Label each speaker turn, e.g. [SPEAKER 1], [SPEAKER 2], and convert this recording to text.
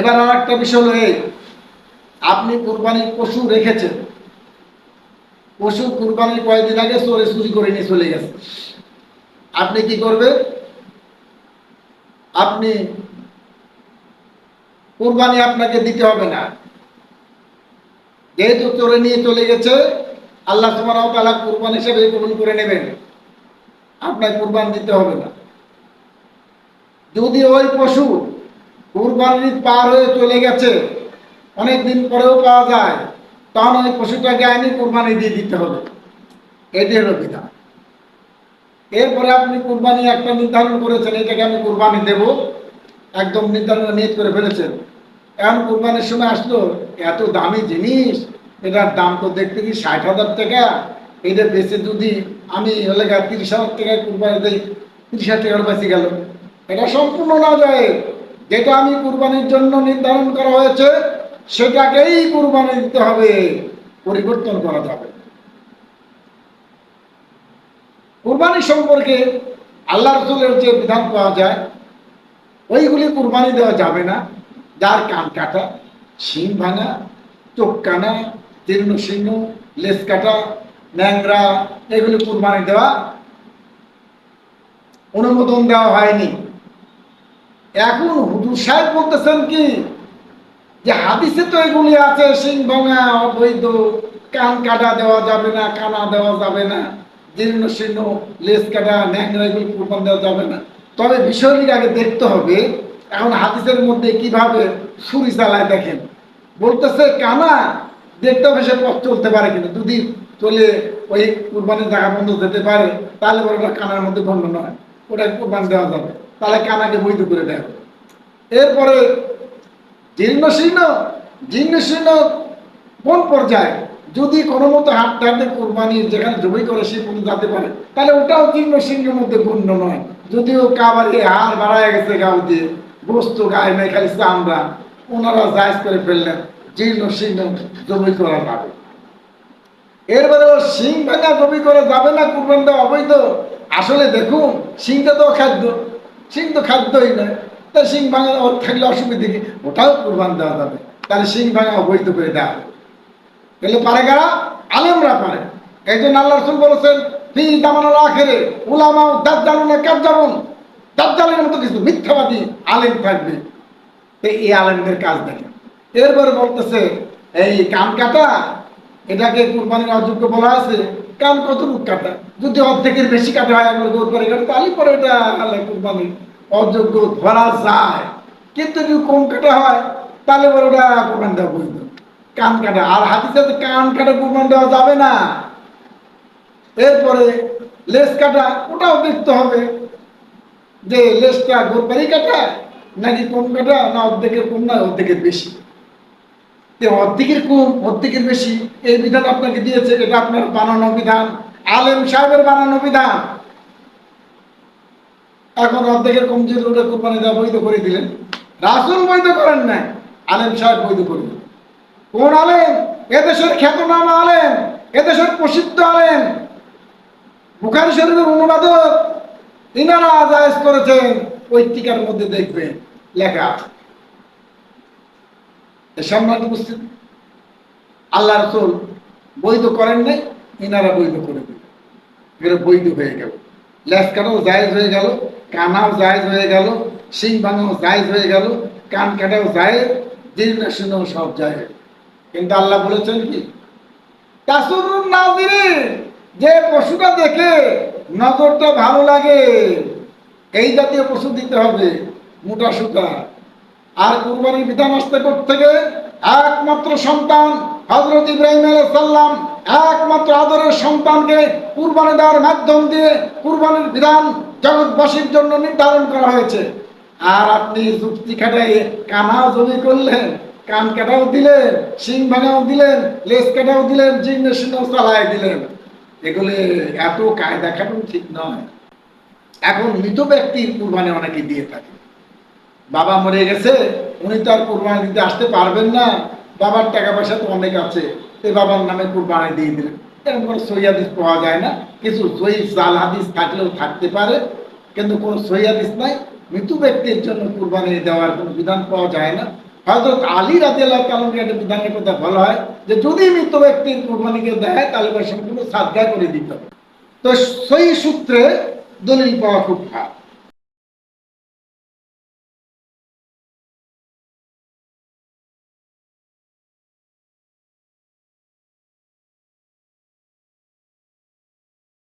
[SPEAKER 1] এবার আর একটা বিষয় হলো এই, আপনি কুরবানির পশু রেখেছেন। পশু কুরবানির কয়েকদিন আগে চোরে চুরি করে নিয়ে চলে গেছে। আপনি কি করবেন? আপনি কুরবানি আপনাকে দিতে হবে না। যেহেতু চোরে নিয়ে চলে গেছে, আল্লাহ তোমার তালা কুরবান হিসেবে কবুল করে নেবেন। আপনার কুরবান দিতে হবে না। যদি ওই পশু কুরবানির পার হয়ে চলে গেছে। অনেক দিন পরেও পাওয়া যায়। তখন ওই পশুটাকে আইনি কুরবানি দিয়ে দিতে হবে। এটি হলো বিধান। এরপরে আপনি কুরবানি একটা নির্ধারণ করেছেন, এটাকে আমি কুরবানি দেব। একদম নির্ধারণ নিয়ত করে ফেলেছেন। এখন কুরবানির সময় আসলো, এত দামি জিনিস, এটার দাম তো দেখতে কি ষাট হাজার টাকা? এটা বেচে যদি আমি গা তিরিশ হাজার টাকায় কুরবানি দিই, তিরিশ হাজার টাকার বেঁচে গেল। এটা সম্পূর্ণ না যায় যেটা আমি কুরবানির জন্য নির্ধারণ করা হয়েছে, সেটাকেই কুরবানি দিতে হবে, পরিবর্তন করা যাবে। কুরবানি সম্পর্কে আল্লাহ রসুলের যে বিধান পাওয়া যায়, ওইগুলি কুরবানি দেওয়া যাবে না যার কান কাটা, শিং ভাঙা, চোখ কানা তীর্ণ শিং লেস কাটা, ন্যাংরা, এগুলি কুরবানি দেওয়া অনুমোদন দেওয়া হয়নি এখন হুজুর সাহেব বলতেছেন কি, যে হাদিসে তো এগুলি আছে শিং ভাঙা, অবৈধ, কান কাটা দেওয়া যাবে না, কানা দেওয়া যাবে না, জীর্ণ শীর্ণ লেস কাটা, ন্যাংরা এগুলি কুরবান দেওয়া যাবে না। তবে বিষয়টিকে আগে দেখতে হবে, এখন হাদিসের মধ্যে কীভাবে সুরি চালায় দেখেন। বলতেছে, কানা দেখতে হবে, সে পথ চলতে পারে কিন্তু যদি চলে ওই কুরবানির জায়গা বন্ধ যেতে পারে, তাহলে ওটা কানার মধ্যে বন্ধ নয় ওটা কুরবান দেওয়া যাবে। তাহলে কানাকে বৈধ করে দেয়। এরপরে জীর্ণ শীর্ণ জীর্ণ শীর্ণ কোন পর্যায়ে? যদি কোনো মতো হাত টাতে কোরবানি যেখানে জমি করে সে পর্যন্ত যেতে পারে, তাহলে ওটাও জীর্ণ শীর্ণের মধ্যে গণ্য নয়। যদিও কাবারে হার বাড়ায় গেছে গাও দিয়ে বস্তু গায়ে নেই খালি চামড়া, ওনারা জায়জ করে ফেললেন জীর্ণ শীর্ণ জমি করা যাবে এরপরে ও শিং ভাঙা জমি করে যাবে না, কুরবান দেওয়া অবৈধ। আসলে দেখুন, শিংটা তো খাদ্য শিং তো খাদ্যই নয়। তা শিং ভাঙা থাকলে অসুবিধে কি? ওটাও কুরবান দেওয়া যাবে। তাহলে শিং ভাঙা অবৈধ করে দেওয়া হবে। তাহলে পারে কারা? আলেমরা পারে। এই জন্য আল্লাহ রসুল বলেছেন, ফি দামানাল আখেরে উলামা দাজ্জালুনা কাজ্জাবুন। দাজ্জালের মতো কিছু মিথ্যাবাদী আলেম থাকবে। এই আলেমদের কাজ দেখেন। এরপরে বলতেছে, এই কান কাটা, এটাকে কুরবানির অযোগ্য বলা আছে। কান কত কতটুকু কাটা যদি অর্ধেকের বেশি কাটা হয় আমরা গরু করে কাটা তাহলে পরে এটা আল্লাহ কুরবানি অযোগ্য ধরা যায়। কিন্তু যদি কম কাটা হয়, তাহলে পরে ওটা কুরবানি দেওয়া বৈধ। কান কাটা। আর হাতিতে কান কাটা কুরবান দেওয়া যাবে না। এরপরে লেস কাটা, ওটাও দেখতে হবে যে লেসটা গোপারি কাটা নাকি কম কাটা না অর্ধেকের কম না, অর্ধেকের বেশি। অর্ধেকের কম, অর্ধেকের বেশি, এই বিধান আপনাকে দিয়েছে, এটা আপনার বানানো বিধান। আলেম সাহেবের বানানো বিধান। এখন অর্ধেকের কম ওটা কোরবানি দেওয়া বৈধ করে দিলেন। রাসুল বৈধ করেন আলেম সাহেব বৈধ করে দিলেন। কোন আলেম? এদেশের খ্যাতনাম আলেম, এদেশের প্রসিদ্ধ আলেম। বুখারি শরীফের অনুবাদক, ইনারা জায়েজ করেছেন, ওই টিকার মধ্যে দেখবেন, লেখা সম্মানিত উপস্থিত। আল্লাহ রসুল বৈধ করেন নাই, ইনারা বৈধ করে দিল। এগুলো বৈধ হয়ে গেল। লেস কাটাও জায়েজ হয়ে গেল, কানাও জায়েজ হয়ে গেল শিং ভাঙাও জায়েজ হয়ে গেল কান কাটাও জায়েজ জীর্ণ শূন্য সব জায়েজ। কিন্তু আল্লাহ বলেছেন কি? তাসুরুন নাজিরিন যে পশুটা দেখে নজরটা ভালো লাগে, এই জাতীয় পশু দিতে হবে, মোটা সুতা। আর কুরবানির বিধান আসতে থেকে? একমাত্র সন্তান হজরত ইব্রাহিম সাল্লাম একমাত্র আদরের সন্তানকে কুরবানি দেওয়ার মাধ্যম দিয়ে কুরবানির বিধান জগৎবাসীর জন্য নির্ধারণ করা হয়েছে। আর আপনি যুক্তি খাটাই কানাও জমি করলেন, কান কাটাও দিলেন, শিং ভাঙাও দিলেন লেস কাটাও দিলেন জিন্ন সিংহ চালায় দিলেন। এগুলি এত কায়দা খাটুন ঠিক নয়। এখন মৃত ব্যক্তির কুরবানি অনেকে দিয়ে থাকে। বাবা মরে গেছে, উনি তো আর কুরবানি দিতে আসতে পারবেন না। বাবার টাকা পয়সা তো অনেক আছে এই বাবার নামে কুরবানি দিয়ে দিলেন। এরকম কোনো সহি হাদিস পাওয়া যায় না। কিছু সহি জাল হাদিস থাকলেও থাকতে পারে, কিন্তু কোনো হাদিস নাই। মৃত ব্যক্তির জন্য কুরবানি দেওয়ার কোনো বিধান পাওয়া যায় না। হযরত আলী রাদিয়াল্লাহু তাআলা একটা বিধানের কথা বলা হয়, যে যদি মৃত ব্যক্তির কোরবানিকে দেয়, তাহলে সম্পূর্ণ সাদগা করে দিতে হবে। তো সেই সূত্রে দলিল পাওয়া খুব ভালো।